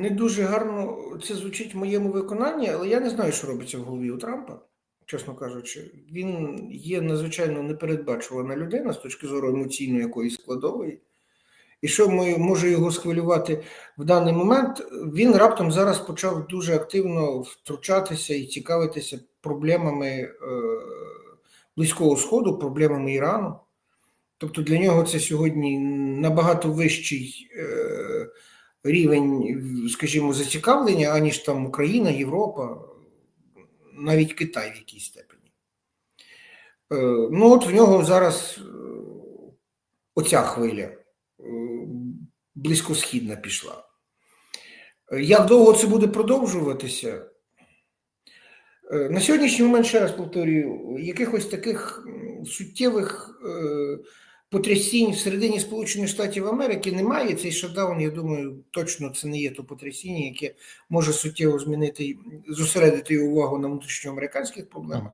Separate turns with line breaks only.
Не дуже гарно це звучить в моєму виконанні, але я не знаю, що робиться в голові у Трампа, чесно кажучи. Він є надзвичайно непередбачувана людина з точки зору емоційної якоїсь складової. І що може його схвилювати в даний момент? Він раптом зараз почав дуже активно втручатися і цікавитися проблемами е, Близького Сходу, проблемами Ірану. Тобто для нього це сьогодні набагато вищий е, рівень, скажімо, зацікавлення, аніж там Україна, Європа, навіть Китай в якійсь степені. Е, ну, от в нього зараз е, оця хвиля е, близькосхідна пішла. Як довго це буде продовжуватися? На сьогоднішній момент, ще раз повторюю, якихось таких суттєвих потрясінь всередині Сполучених Штатів Америки немає. Цей шатдаун, я думаю, точно це не є то потрясіння, яке може суттєво змінити, зосередити увагу на внутрішньоамериканських проблемах.